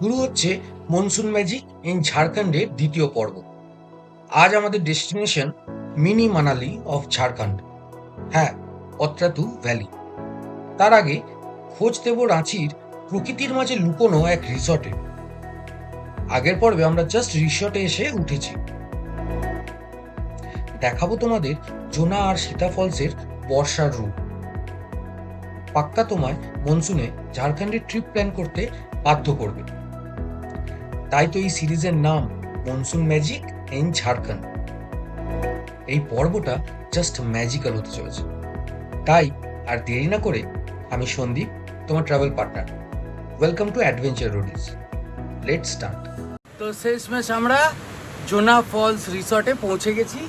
শুরু হচ্ছে monsoon magic in ঝাড়খণ্ডের দ্বিতীয় পর্ব। আজ আমাদের destination mini Manali of Jharkhand. হ্যাঁ অত্রাতু ভ্যালি। তার আগে খোঁজ দেব রাঁচির প্রকৃতির মাঝে লুকোনো এক রিসর্টে। আগের পর্বে আমরা জাস্ট রিসর্টে এসে উঠেছি। দেখাবো তোমাদের জোনা আর সীতা ফলসের বর্ষার রূপ। পাক্কা তোমায় মনসুনে ঝাড়খণ্ডের ট্রিপ প্ল্যান করতে বাধ্য করবে। তাই তো এই সিরিজের নাম মনসুন ম্যাজিক ইন ঝাড়খণ্ড। এই পর্বটা জাস্ট ম্যাজিক্যাল হতে চলেছে। তাই আর দেরি না করে আমি সন্দীপ, তোমার travel partner welcome to adventure roadies let start তো শেষমেশ আমরা জোনা ফলস রিসর্টে পৌঁছে গেছি।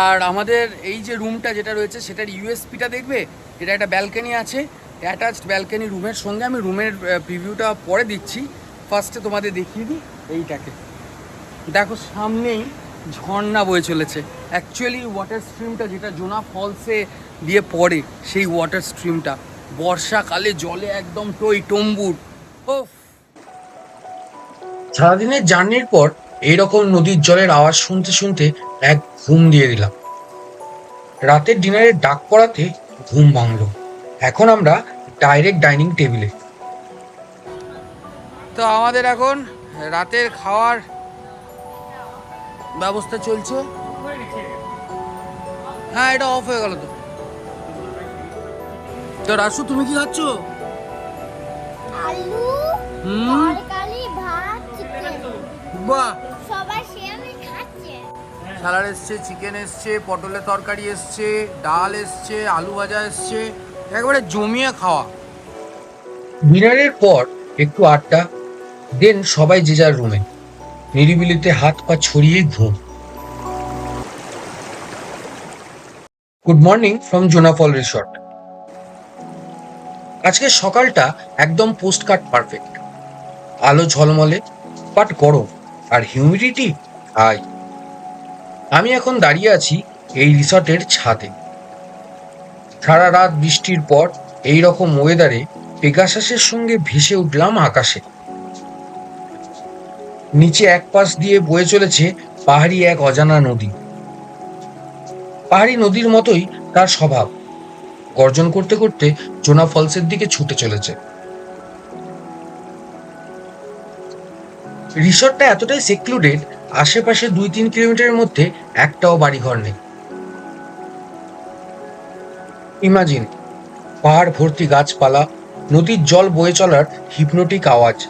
আর আমাদের এই যে রুমটা যেটা রয়েছে, সেটার ইউএসপিটা দেখবে? এটা একটা ব্যালকনি আছে। অ্যাটাচড ব্যালকনি রুমের সঙ্গে আমি রুমের প্রিভিউটা পরে দিচ্ছি। ফার্স্টে তোমাদের দেখিয়ে দিই এইটাকে। দেখো, সামনেই ঝর্ণা বয়ে চলেছে। অ্যাকচুয়ালি ওয়াটার স্ট্রিমটা যেটা জোনা ফলসে দিয়ে পড়ে, সেই ওয়াটার স্ট্রিমটা বর্ষাকালে জলে একদম টই টম্বুর। সারাদিনের জার্নির পর এইরকম নদীর জলের আওয়াজ শুনতে শুনতে এক ঘুম দিয়ে দিলাম। রাতের ডিনারের ডাক পড়াতে ঘুম ভাঙলো। এখন আমরা ডাইরেক্ট ডাইনিং টেবিলে। তো আমাদের এখন রাতের খাওয়ার ব্যবস্থা চলছে। হ্যাঁ এটা অফ হয়ে গেল তো। তো রাসু তুমি কি খাচ্ছ? আলু হুম? তরকারি ভাত বাহ। সবাই সেমই খাচ্ছে। স্যালাড এসছে চিকেন এসছে পটলের তরকারি এসছে ডাল এসছে আলু ভাজা এসছে একেবারে জমিয়ে খাওয়া। ডিনারের পর একটু আড্ডা দেন সবাই যে যার রুমে। নিরিবিলিতে হাত পা ছড়িয়ে ঘুম। Good morning from Jonha fall resort আজকে সকালটা একদম পোস্ট কার্ড পারফেক্ট আলো ঝলমলে বাট গরম আর হিউমিডিটি হাই আমি এখন দাঁড়িয়ে আছি এই রিসর্টের ছাদে। সারা রাত বৃষ্টির পর এই রকম ওয়েদারে পেগাসাসের সঙ্গে ভেসে উঠলাম আকাশে। নিচে এক পাশ দিয়ে বয়ে চলেছে পাহাড়ি এক অজানা নদী। পাহাড়ি নদীর মতোই তার স্বভাব। গর্জন করতে করতে জোনা ফলসের দিকে ছুটে চলেছে। রিসর্টটা এতটাই সেক্লুডেড আশেপাশে দুই তিন কিলোমিটারের মধ্যে একটাও বাড়িঘর নেই। ইমাজিন, পাহাড় ভর্তি গাছপালা, নদীর জল বয়ে চলার হিপনোটিক আওয়াজ,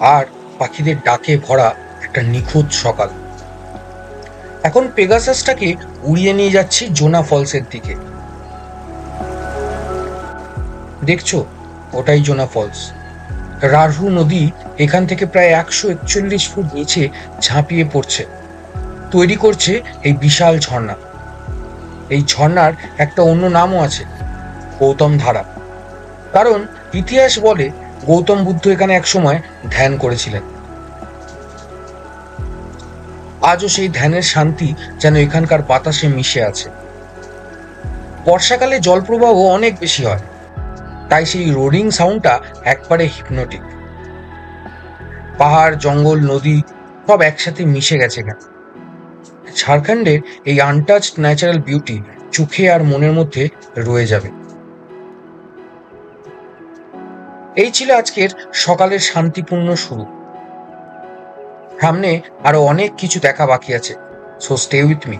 আর পাখিদের ডাকে ভরা একটা নিখুঁত সকাল। এখন পেগাসাসটাকে উড়িয়ে নিয়ে যাচ্ছি জোনা ফলসের দিকে। দেখছ? ওটাই জোনা ফলস। রাঢ়ু নদী এখান থেকে প্রায় একশো একচল্লিশ ফুট নিচে ঝাঁপিয়ে পড়ছে। তৈরি করছে এই বিশাল ঝর্ণা। এই ঝর্ণার একটা অন্য নামও আছে, গৌতম ধারা। কারণ ইতিহাস বলে গৌতম বুদ্ধ এখানে একসময় ধ্যান করেছিলেন। আজও সেই ধ্যানের শান্তি যেন এখানকার বাতাসে মিশে আছে। বর্ষাকালে জলপ্রবাহ অনেক বেশি হয়, তাই সেই রোডিং সাউন্ডটা একবারে হিপনোটিক পাহাড়, জঙ্গল, নদী সব একসাথে মিশে গেছে এখানে ঝাড়খণ্ডের এই আনটাচড ন্যাচারাল বিউটি চোখে আর মনের মধ্যে রয়ে যাবে। এই ছিল আজকের সকালের শান্তিপূর্ণ শুরু। সামনে আরও অনেক কিছু দেখা বাকি আছে সো স্টে উইথ মি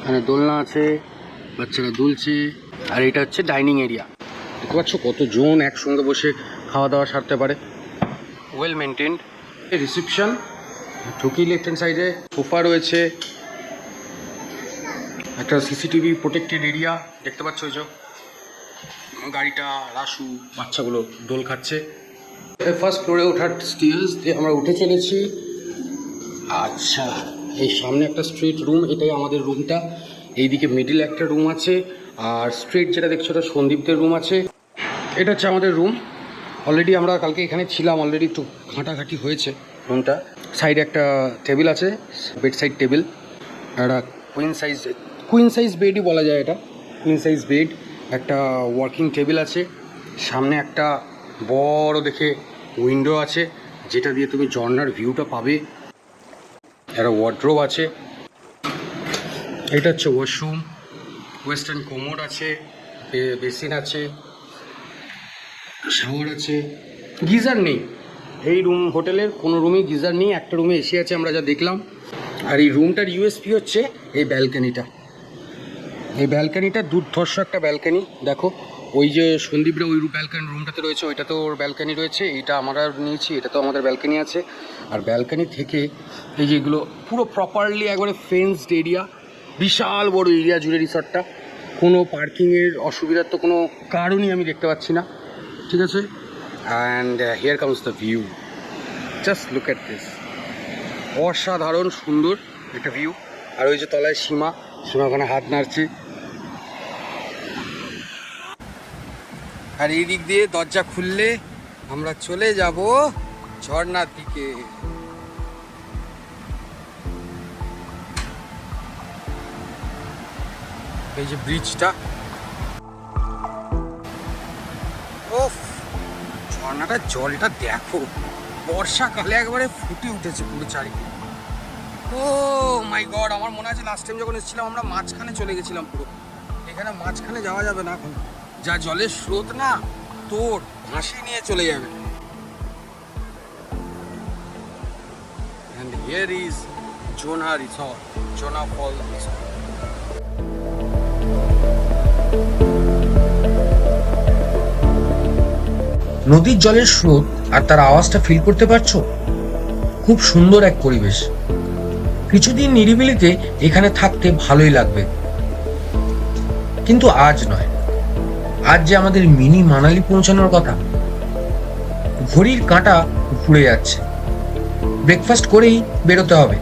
এখানে দোলনা আছে বাচ্চারা দুলছে আর এটা হচ্ছে ডাইনিং এরিয়া। দেখতে পাচ্ছ কত জন একসঙ্গে বসে খাওয়া দাওয়া সারতে পারে। Well maintained reception. ঢুকি লেফট হ্যান্ড সাইডে সোফা রয়েছে। একটা সিসিটিভি প্রোটেক্টেড এরিয়া দেখতে পাচ্ছ ওই গাড়িটা, রাসু, বাচ্চাগুলো দোল খাচ্ছে। ফার্স্ট ফ্লোরে ওঠার স্টিলস দিয়ে আমরা উঠে চলেছি। আচ্ছা এই সামনে একটা স্ট্রিট রুম এটাই আমাদের রুমটা এইদিকে মিডিল একটা রুম আছে, আর স্ট্রিট যেটা দেখছ ওটা সন্দীপদের রুম আছে। এটা হচ্ছে আমাদের রুম অলরেডি আমরা কালকে এখানে ছিলাম অলরেডি একটু ঘাঁটাঘাঁটি হয়েছে। রুমটা। সাইডে একটা টেবিল আছে বেড সাইড টেবিল। একটা কুইন সাইজ কুইন সাইজ বেডই বলা যায় এটা। কুইন সাইজ বেড একটা ওয়ার্কিং টেবিল আছে। সামনে একটা বড় দেখে উইন্ডো আছে, যেটা দিয়ে তুমি ঝর্নার ভিউটা পাবে। একটা ওয়ার্ড্রোব আছে। এটা হচ্ছে ওয়াশরুম ওয়েস্টার্ন কোমোড আছে বেসিন আছে। শাওয়ার আছে। গিজার নেই। এই রুম হোটেলের কোনো রুমে গিজার নেই, একটা রুমে এসি আছে আমরা যা দেখলাম। আর এই রুমটার ইউএসপি হচ্ছে এই ব্যালকানিটা এই ব্যালকানিটা দুর্ধর্ষ একটা ব্যালকানি দেখো। ওই যে সন্দীপরা ওই ব্যালকানি রুমটাতে রয়েছে ওইটা তো ওর ব্যালকানি রয়েছে, এইটা আমরা নিয়েছি, এটা তো আমাদের ব্যালকানি আছে। আর ব্যালকানি থেকে এই যেগুলো পুরো প্রপারলি একবারে ফেন্সড এরিয়া বিশাল বড় এরিয়া জুড়ে রিসর্টটা কোনো পার্কিংয়ের অসুবিধার তো কোনো কারণই আমি দেখতে পাচ্ছি না, ঠিক আছে? And here comes the view just look at this অসাধারণ সুন্দর একটা ভিউ আর ওই যে তলায় সীমা সীমা ওখানে হাত নাড়ছে। আর এই দিক দিয়ে দরজা খুললে আমরা চলে যাব ঝর্ণার দিকে। এই যে ব্রিজটা ঝর্ণাটার জলটা দেখো। বর্ষাকালে একবারে ফুটে উঠেছে পুরো চারিদিকে। ও মাই গড, আমার মনে আছে লাস্ট টাইম যখন এসেছিলাম আমরা মাঝখানে চলে গেছিলাম পুরো। এখানে মাঝখানে যাওয়া যাবে না এখন। যা জলের স্রোত না, তোর ভাসিয়ে নিয়ে চলে যাবে। And here is Jonha resort Jonha fall resort নদীর জলের স্রোত আর তার আওয়াজটা ফিল করতে পারছ? খুব সুন্দর এক পরিবেশ। কিছুদিন নিরিবিলিতে এখানে থাকতে ভালোই লাগবে। কিন্তু আজ নয়। আজ যে আমাদের মিনি মানালি পৌঁছানোর কথা। ঘড়ির কাঁটা ঘুরে যাচ্ছে। ব্রেকফাস্ট করেই বেরোতে হবে।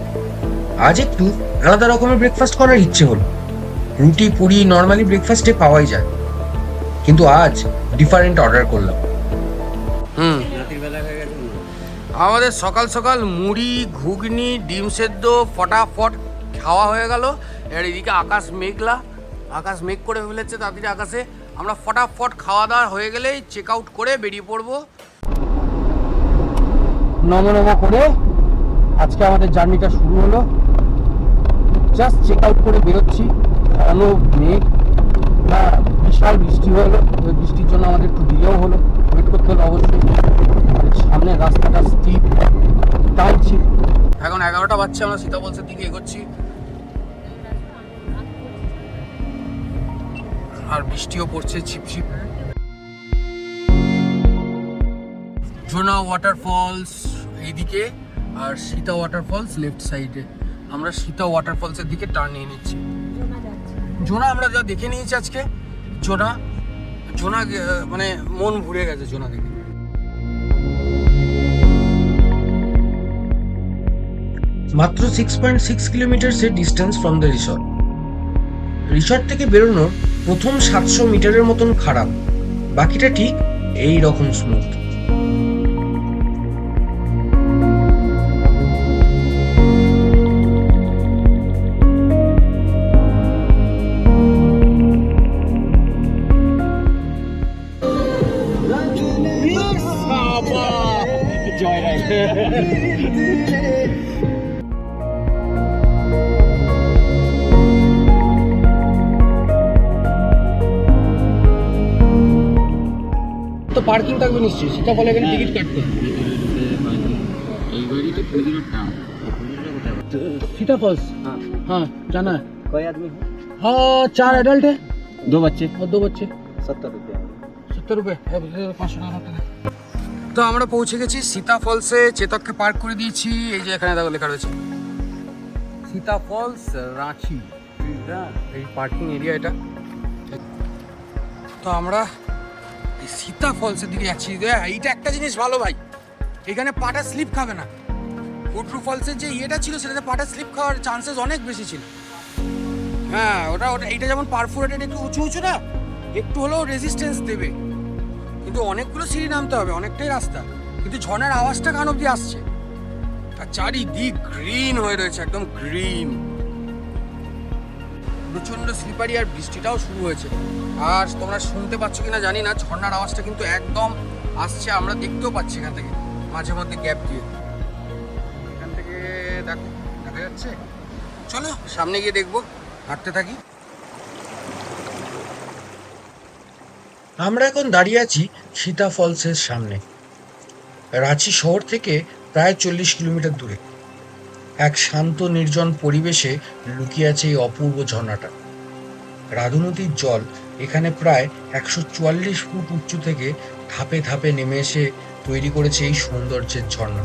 আজ একটু আলাদা রকমের ব্রেকফাস্ট করার ইচ্ছে হলো। রুটি, পুরি নর্মালি ব্রেকফাস্টে পাওয়াই যায়। কিন্তু আজ ডিফারেন্ট অর্ডার করলাম। আমাদের সকাল সকাল মুড়ি, ঘুগনি, ডিম সেদ্ধ, ফটাফট খাওয়া হয়ে গেল। এবার এদিকে আকাশ মেঘলা। আকাশ মেঘ করে ফেলেছে তাড়াতাড়ি আকাশে। আমরা ফটাফট খাওয়া দাওয়া হয়ে গেলেই চেক আউট করে বেরিয়ে পড়ব। নম নম করে আজকে আমাদের জার্নিটা শুরু হলো। জাস্ট চেক আউট করে বেরোচ্ছি। ঘন মেঘ? বিশাল বৃষ্টি হলো। বৃষ্টির জন্য আমাদের একটু ডিলেও হলো। ওয়েট করতে হলো অবশ্যই আর সামনের রাস্তাটা স্টিপ টানছি এখন এগারোটা বাজছে আমরা সীতাবলসের দিকে এগোচ্ছি। আর বৃষ্টিও পড়ছে ছিপছিপ জোনা ওয়াটারফলস এইদিকে আর সীতা ওয়াটারফলস লেফট সাইডে আমরা সীতা ওয়াটারফলসের দিকে টার্ন নিয়ে নিচ্ছি। জোনা আমরা যা দেখে নিয়েছি আজকে জোনা জোনা মানে মন ভরে গেছে জোনা দেখে মাত্র six point six কিলোমিটার্সের distance from the resort resort থেকে বেরোনোর প্রথম সাতশো মিটারের মতন খারাপ। বাকিটা ঠিক এই রকম স্মুথ তো পার্কিং থাকবে নিশ্চয়ই সীতাফল এখানে টিকিট কাটতে হবে सीता फॉल्स हाँ जाना है कोई आदमी है हाँ चार एडल्ट है दो बच्चे और दो बच्चे सत्तर रुपये সত্তর রুপে পাঁচশো টাকা টাকা তো আমরা পৌঁছে গেছি সীতা ফলসে, চেতককে পার্ক করে দিয়েছি। এই যে এখানে দেখো লেখা রয়েছে। সীতা ফলস, রাঁচি। এই পার্কিং এরিয়া এটা। তো আমরা সীতা ফলসের দিকে যাচ্ছি। এইটা একটা জিনিস ভালো ভাই। এখানে পাটা স্লিপ খাবে না। উটরু ফলসের যে ইয়েটা ছিল, সেটাতে পাটা স্লিপ খাওয়ার চান্সেস অনেক বেশি ছিল। হ্যাঁ ওটা ওটা এইটা যেমন পারফোরেটেড একটু উঁচু উঁচু না, একটু হলেও রেজিস্ট্যান্স দেবে। কিন্তু অনেকগুলো সিঁড়ি নামতে হবে, অনেকটাই রাস্তা। কিন্তু ঝর্ণার আওয়াজটা কান অব্দি আসছে। আর চারিদিক গ্রিন হয়ে রয়েছে, একদম গ্রিন প্রচণ্ড স্লিপারি আর বৃষ্টিটাও শুরু হয়েছে। আর তোমরা শুনতে পাচ্ছ কিনা জানি না, ঝর্ণার আওয়াজটা কিন্তু একদম আসছে, আমরা দেখতেও পাচ্ছি এখান থেকে, মাঝে মধ্যে গ্যাপ দিয়ে। এখান থেকে দেখো, দেখা যাচ্ছে? চলো, সামনে গিয়ে দেখব, হাঁটতে থাকি। আমরা এখন দাঁড়িয়ে আছি সীতা ফলসের সামনে। রাঁচি শহর থেকে প্রায় চল্লিশ কিলোমিটার দূরে। এক শান্ত, নির্জন পরিবেশে লুকিয়ে আছে এই অপূর্ব ঝর্ণাটা। রাধু নদীর জল এখানে প্রায় একশো চুয়াল্লিশ ফুট উঁচু থেকে ধাপে ধাপে নেমে এসে তৈরি করেছে এই সৌন্দর্যের ঝর্ণা।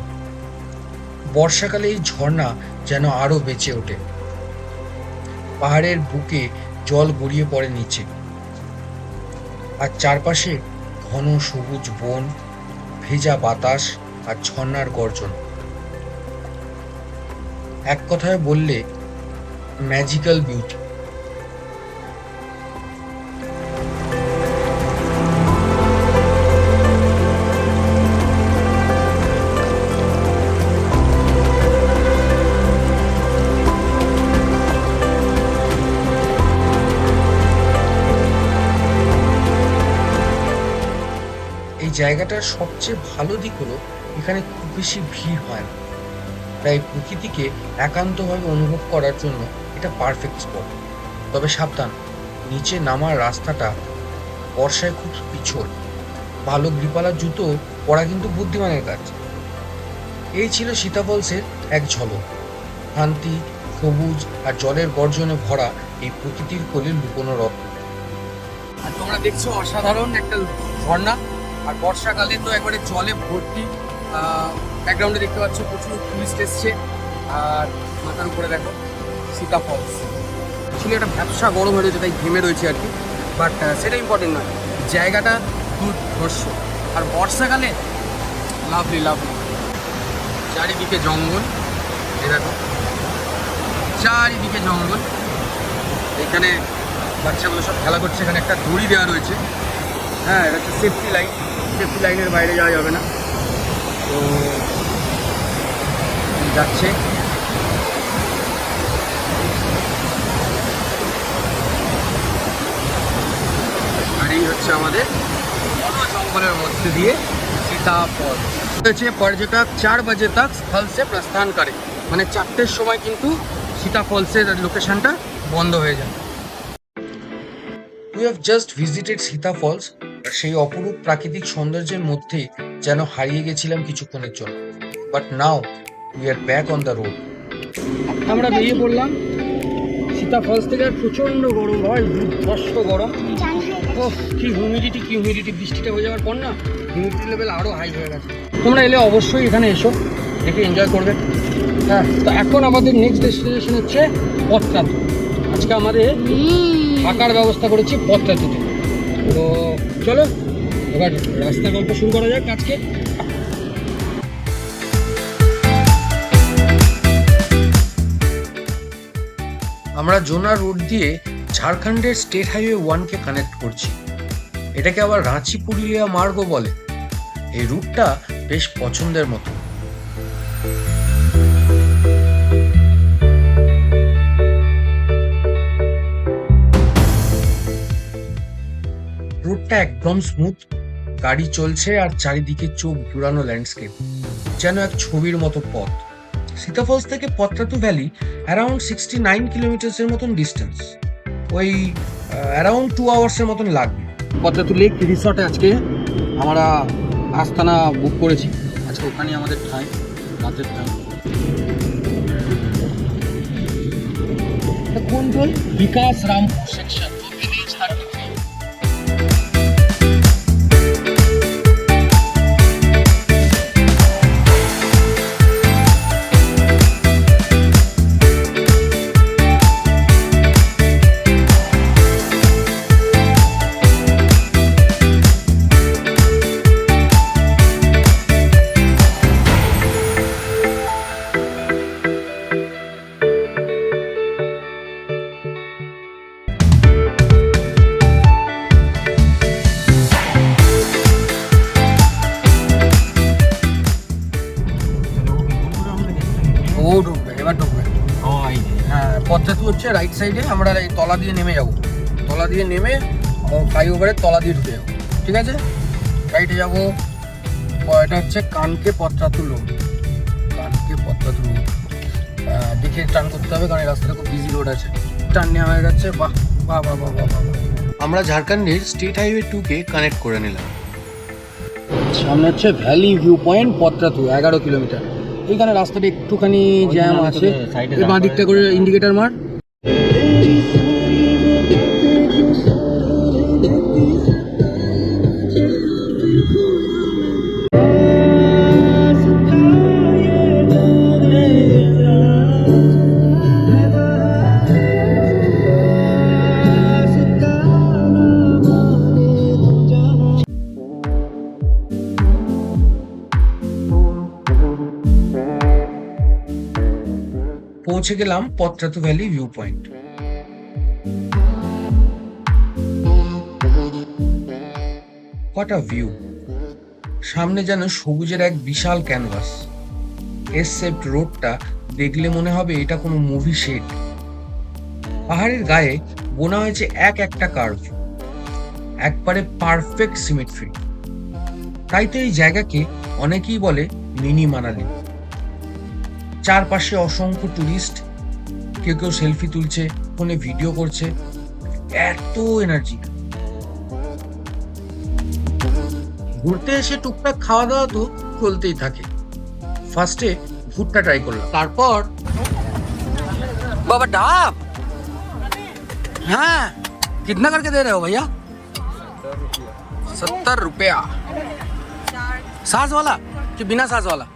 বর্ষাকালে এই ঝর্ণা যেন আরও বেঁচে ওঠে। পাহাড়ের বুকে জল গড়িয়ে পড়ে নিচে। আর চারপাশে ঘন সবুজ বন, ভেজা বাতাস আর ঝর্নার গর্জন। এক কথায় বললে ম্যাজিক্যাল বিউটি জায়গাটার সবচেয়ে ভালো দিক হলো এখানে খুব বেশি ভিড় হয় না। তাই প্রকৃতিকে একান্তভাবে অনুভব করার জন্য এটা পারফেক্ট স্পট তবে সাবধান, নিচে নামার রাস্তাটা বর্ষায় খুব পিছল। ভালো গ্রিপালার জুতো পরা কিন্তু বুদ্ধিমানের কাজ। এই ছিল সীতাফলসের এক ঝলক। শান্তি সবুজ আর জলের গর্জনে ভরা এই প্রকৃতির কোলে লুকোনো রত্ন। আর তোমরা দেখছ অসাধারণ একটা ঝর্ণা। আর বর্ষাকালে তো একবারে জলে ভর্তি ব্যাকগ্রাউন্ডে দেখতে পাচ্ছ প্রচুর টুরিস্ট এসছে। আর মাথার উপরে দেখো সীতা ফলস অ্যাকচুয়ালি একটা ব্যবসা গরম হয়ে রয়েছে, তাই ঘেমে রয়েছে আর কি। বাট সেটা ইম্পর্টেন্ট নয়। জায়গাটা দুর্ধর্ষ। আর বর্ষাকালে লাভলি লাভলি চারিদিকে জঙ্গল এ দেখো। চারিদিকে জঙ্গল। এখানে বাচ্চাগুলো সব খেলা করছে, এখানে একটা দড়ি দেওয়া রয়েছে। হ্যাঁ এটা হচ্ছে সেফটি লাইন সেফটি লাইনের বাইরে যাওয়া যাবে না। তো যাচ্ছে। হচ্ছে আমাদের জঙ্গলের মধ্যে দিয়ে সীতাফল হচ্ছে পর্যটক চার বাজে তক স্থল সে প্রস্থান করে। মানে চারটের সময় কিন্তু সীতা লোকেশনটা বন্ধ হয়ে যায়। We have just visited falls আর সেই অপরূপ প্রাকৃতিক সৌন্দর্যের মধ্যে যেন হারিয়ে গেছিলাম কিছুক্ষণের জন্য। But now we are back on the road আমরা বেরিয়ে পড়লাম সীতা ফলস থেকে আর প্রচণ্ড গরম হয় দুর্ধর্ষ গরম। ও কি হিউমিডিটি কি হিউমিডিটি বৃষ্টিটা হয়ে যাওয়ার পর না হিউমিডিটি লেভেল আরও হাই হয়ে গেছে। তোমরা এলে অবশ্যই এখানে এসো দেখে এনজয় করবে। হ্যাঁ তো এখন আমাদের নেক্সট ডেস্টিনেশন হচ্ছে পথরাতু আজকে আমাদের থাকার ব্যবস্থা করেছি পথরাতুতে তো চলো, এবার রাস্তা গল্প শুরু করা যাক আজকে। আমরা জোনা রোড দিয়ে ঝাড়খণ্ডের স্টেট হাইওয়ে ওয়ানকে কানেক্ট করছি। এটাকে আবার রাঁচি পুরুলিয়া মার্গও বলে। এই রুটটা বেশ পছন্দের মতো। রুটটা একদম স্মুথ গাড়ি চলছে আর চারিদিকে চোখ ঘুরানো ল্যান্ডস্কেপ যেন এক ছবির মতো পথ। সীতাফলস থেকে Patratu valley around sixty nine কিলোমিটার্সের মতন ডিস্টেন্স ওই অ্যারাউন্ড টু আওয়ার্সের মতন লাগবে। পদ্মাতু লেক রিসর্টে আজকে আমরা আস্তানা বুক করেছি। আজকে ওখানেই আমাদের ঠাঁই রাতের ঠাঁই কোন বিকাশ রামপুর সেকশন হচ্ছে? রাইট সাইডে আমরা এই তলা দিয়ে নেমে যাব। তলা দিয়ে নেমে ফ্লাইওভারের তলা দিয়ে ঢুকে যাব। ঠিক আছে? রাইটে যাব। এটা হচ্ছে কানকে পত্রাতু লোড কানকে পত্রাতু লোড দেখে টার্ন করতে হবে কারণ এই রাস্তাটা খুব বিজি রোড আছে। টার্ন নেওয়া হয়ে যাচ্ছে বাহ বাহ বাহ বাহ বাহ বাহ বাহ। আমরা ঝাড়খণ্ডের স্টেট হাইওয়ে টুকে কানেক্ট করে নিলাম। সামনে হচ্ছে ভ্যালি ভিউ পয়েন্ট পত্রাতু এগারো কিলোমিটার। এইখানে রাস্তাটা একটুখানি জ্যাম আছে। বাঁ দিকটা করে ইন্ডিকেটার মার। পৌঁছে গেলাম পত্রাতু ভ্যালি ভিউ পয়েন্ট আ ভিউ সামনে যেন সবুজের এক বিশাল ক্যানভাস এসসেপ্ট রোডটা দেখলে মনে হবে এটা কোনো মুভি সেট পাহাড়ের গায়ে বোনা হয়েছে এক একটা কার্ভ একবারে পারফেক্ট সিমেট্রি তাই তো এই জায়গাকে অনেকেই বলে মিনি মানালি। চারপাশে অসংখ্য টুরিস্ট কেউ কেউ সেলফি তুলছে ফোনে ভিডিও করছে এত এনার্জি ঘুরতে এসে টুকটাক খাওয়া দাওয়া তো চলতেই থাকে ফার্স্টে ভুট্টা ট্রাই করলাম তারপর बाबा डाब हाँ कितना करके दे रहे हो भैया सत्तर रुपया सास वाला कि बिना सास वाला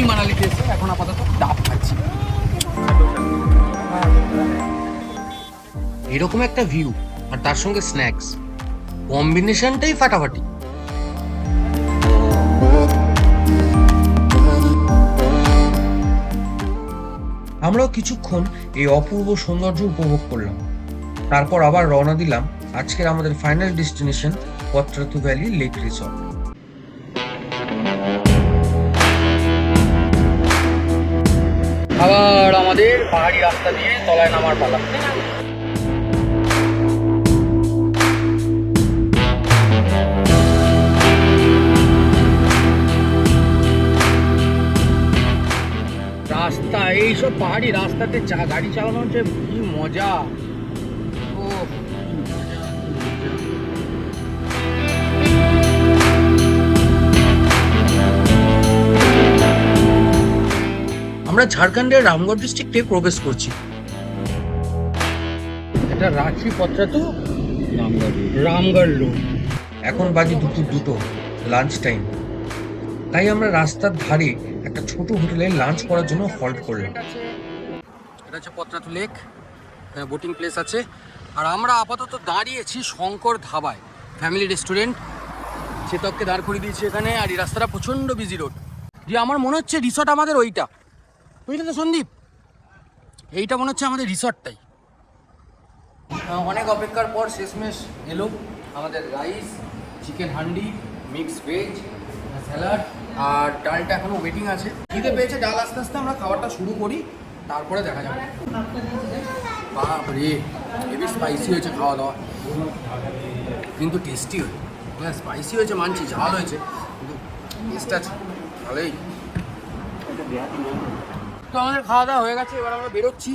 মিনি মানালিতে এসে এখন আপাতত ডাব খাচ্ছি। এরকম একটা ভিউ আর তার সঙ্গে স্ন্যাক্স কম্বিনেশনটাই ফাটাফাটি। আমরাও কিছুক্ষণ এই অপূর্ব সৌন্দর্য উপভোগ করলাম। তারপর আবার রওনা দিলাম আজকের আমাদের final destination Patratu valley lake resort আবার আমাদের পাহাড়ি রাস্তা দিয়ে তলায় নামার পালা। রাস্তা, এইসব পাহাড়ি রাস্তাতে চা, গাড়ি চালানো হচ্ছে, কি মজা। আমরা ঝাড়খণ্ডের রামগড় ডিস্ট্রিক্টে প্রবেশ করছি। এটা রাঁচি পত্রাতু রামগড় লোক এখন বাজে দুপুর দুটো লাঞ্চ টাইম তাই আমরা রাস্তার ধারে একটা ছোট হোটেলে লাঞ্চ করার জন্য হল্ট করলাম। এটা হচ্ছে পত্রাতু লেক বোটিং প্লেস আছে। আর আমরা আপাতত দাঁড়িয়েছি শঙ্কর ধাবায় ফ্যামিলি রেস্টুরেন্ট চেতককে দাঁড় করিয়ে দিয়েছি এখানে আর এই রাস্তাটা প্রচণ্ড বিজি রোড যে আমার মনে হচ্ছে রিসর্ট আমাদের ওইটা। বুঝলে তো সন্দীপ, এইটা মনে হচ্ছে আমাদের রিসর্টটাই অনেক অপেক্ষার পর শেষমেশ এলো আমাদের rice chicken handi mix veg salad আর ডালটা এখনও ওয়েটিং আছে। খিদে পেয়েছে ডাল আস্তে আস্তে আমরা খাবারটা শুরু করি, তারপরে দেখা যাবে। বাপ রে হেভি স্পাইসি হয়েছে খাওয়া দাওয়া। কিন্তু টেস্টি হয়েছে। হ্যাঁ স্পাইসি হয়েছে মানছি, ঝাল হয়েছে। কিন্তু টেস্ট আছে, ভালোই। তো আমাদের খাওয়া দাওয়া হয়ে গেছে এবার আমরা বেরোচ্ছি।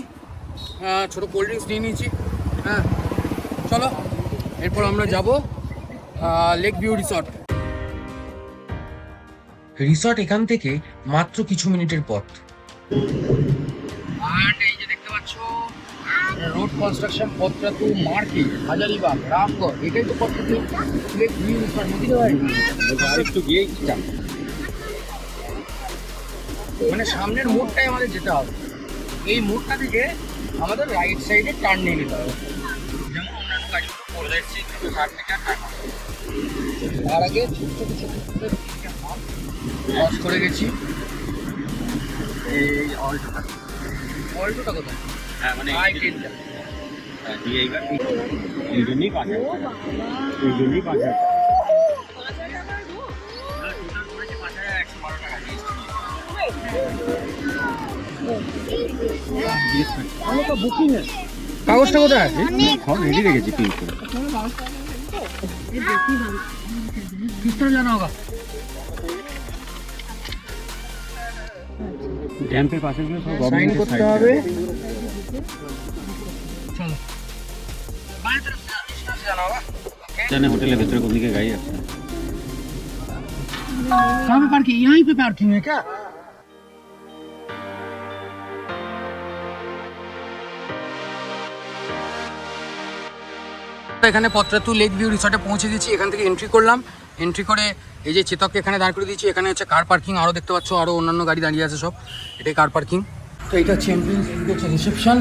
ছোটো কোল্ড ড্রিঙ্কস নিয়ে নিয়েছি। হ্যাঁ চলো এরপর আমরা যাব লেক ভিউ রিসর্ট রিসর্ট এখান থেকে মাত্র কিছু মিনিটের পথ। আর এই যে দেখতে পাচ্ছ road construction Patratu market Hazaribagh Ramgarh এটাই তো পত্রাতু লেক ভিউ রিসর্ট বুঝতে পারি একটু গিয়েই যাব মানে সামনের মোড়টাই আমাদের যেতে হবে। এই মোড়টা থেকে আমাদের রাইট সাইডে টার্ন নিয়ে নিতে হবে। যেমন অন্যান্য গাড়িগুলো করে এসেছি কিন্তু ষাট টাকা তার আগে ছোট্ট তিনটে ক্রস করে গেছি। এই অল্টোটা অল্টোটা কোথায় হ্যাঁ মানে আই টেনটা হ্যাঁ, দিয়ে এইবার এই জন্যই পাঁচ হাজার এই জন্যই পাঁচ হাজার কাগজটা কোথায় সব রেডি রেখেছি প্রিন্ট করে किस तरह जाना होगा ড্যাম্পের পাশেগুলো সব সাইন গভর্নমেন্টের করতে সাইড হবে চলো बाएं तरफ से इस तरफ से जाना होगा জানে হোটেলের ভেতরে কোন দিকে গাড়ি আছে कहाँ पे पार्किंग यहीं पे पार्किंग है क्या এখানে পত্রাতু লেক ভিউ রিসর্টে পৌঁছে গেছি এখান থেকে এন্ট্রি করলাম এন্ট্রি করে এই যে চেতককে এখানে দাঁড় করে দিয়েছি এখানে হচ্ছে কার পার্কিং আরও দেখতে পাচ্ছ আরও অন্যান্য গাড়ি দাঁড়িয়ে আছে সব এটাই কার পার্কিং তো এটা হচ্ছে এন্ট্রেন্স এদিকে হচ্ছে রিসেপশন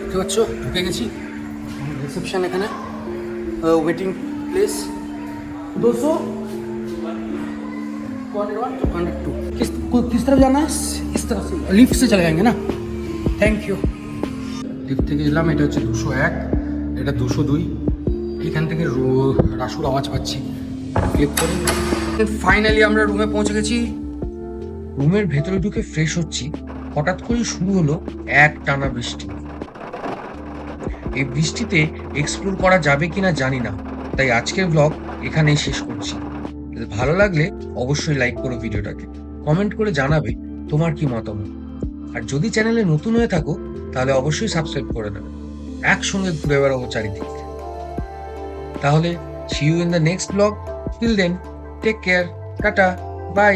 দেখতে পাচ্ছ ঢুকে গেছি রিসেপশন এখানে ওয়েটিং प्लेस दो सौ किस को- किस तरफ जाना है इस तरफ से लिफ्ट से चले जाएंगे ना থ্যাংক ইউ লিফট থেকে এলাম এটা হচ্ছে দুশো এক এটা দুশো দুই। এখান থেকে রাসুর আওয়াজ পাচ্ছি। ক্লিক করে ফাইনালি আমরা রুমে পৌঁছে গেছি। রুমের ভেতরে ঢুকে ফ্রেশ হচ্ছি। হঠাৎ করে শুরু হলো এক টানা বৃষ্টি। এই বৃষ্টিতে এক্সপ্লোর করা যাবে কিনা জানি না। তাই আজকের ব্লগ এখানেই শেষ করছি। ভালো লাগলে অবশ্যই লাইক করো ভিডিওটাকে। কমেন্ট করে জানাবে তোমার কি মতামত। আর যদি চ্যানেলে নতুন হয়ে থাকো, তাহলে অবশ্যই সাবস্ক্রাইব করে নেবে একসঙ্গে ঘুরে বেড়াবো চারিদিক। তাহলে see you in the next blog till then take care tata bye